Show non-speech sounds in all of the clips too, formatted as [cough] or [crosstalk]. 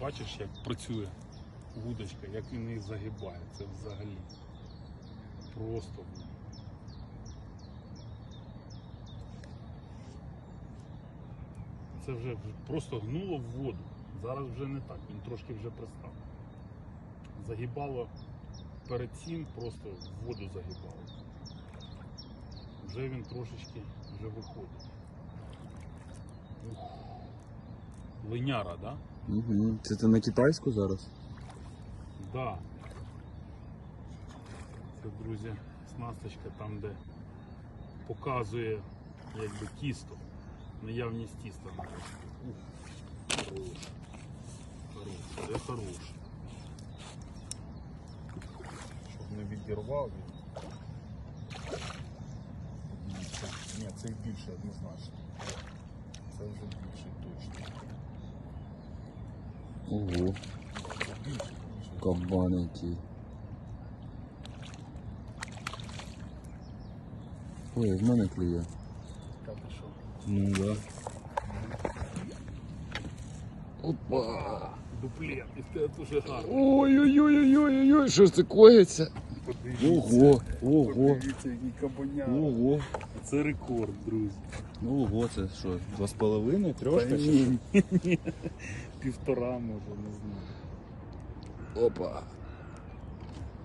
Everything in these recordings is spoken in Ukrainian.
Бачиш, як працює вудочка, як він їх загибає. Це взагалі просто. Це вже просто гнуло в воду. Зараз вже не так, він трошки вже пристав. Загибало перед цим, просто в воду загибало. Вже він трошечки вже виходить. Ух. Линяра, так? Да? Угу. Це ти на китайську зараз? Да. Це, друзі, снасточка там, де показує якби тісто, наявність тіста. Хорош. Хорош, це хорош. Щоб не відірвав він. Ні, це більше однозначно. Це вже більше точно. Ого, кабан який. Ой, в мене клює. Та ти? Ну да. Опа! Дуплет, і це дуже гарно. Ой-ой-ой-ой-ой-ой, що ж це коїться? Ого, ого, Подивіться, який кабаняк. ого. Це рекорд, друзі. Ого, це що, два з половиною, Та трьошка? чи ні, ні. Півтора може, не знаю. Опа.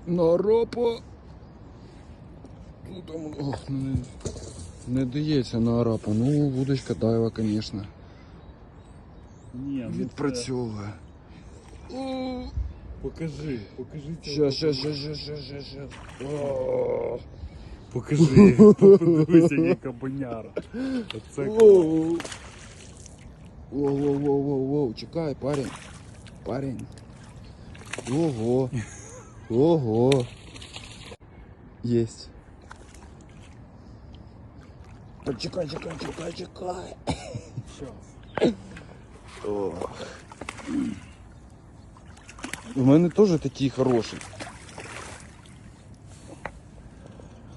Наропа. Ну там, ох, не, не дається на арапа. Ну, вудочка дайва, звісно. Ні, ну Відпрацьовує. О, це- Покажи, покажи цього. Щас, щас, щас, щас, щас, щас, щас. О, Покажи, [laughs] подивися, який кабаняра. Оце Воу. Воу, воу, воу, воу, воу, чекай, парень. Парень. Ого. Ого. Есть. Та Чекай, чекай, чекай, чекай. щас. О. У мене теж такі хороші.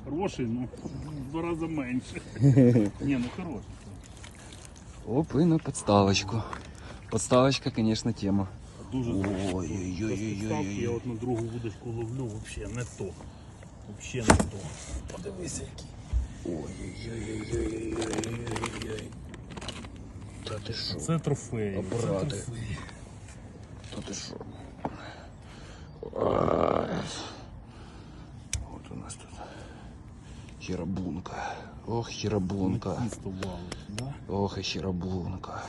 Хороший, ну в два рази менше. [laughs] Ні, ну хороший. Оп, і на подставочку. Подставочка, конечно, тема. Дуже підставки Я от на другу вудочку ловлю, вообще не то. Вообще не то. Подивися який. Ой-ой-ой-ой-ой-ой-ой. Та ти що? Це трофей. Апарати. Та ти що? Ай. От у нас тут херабунка. Ох, да? Ох, і хірабунка.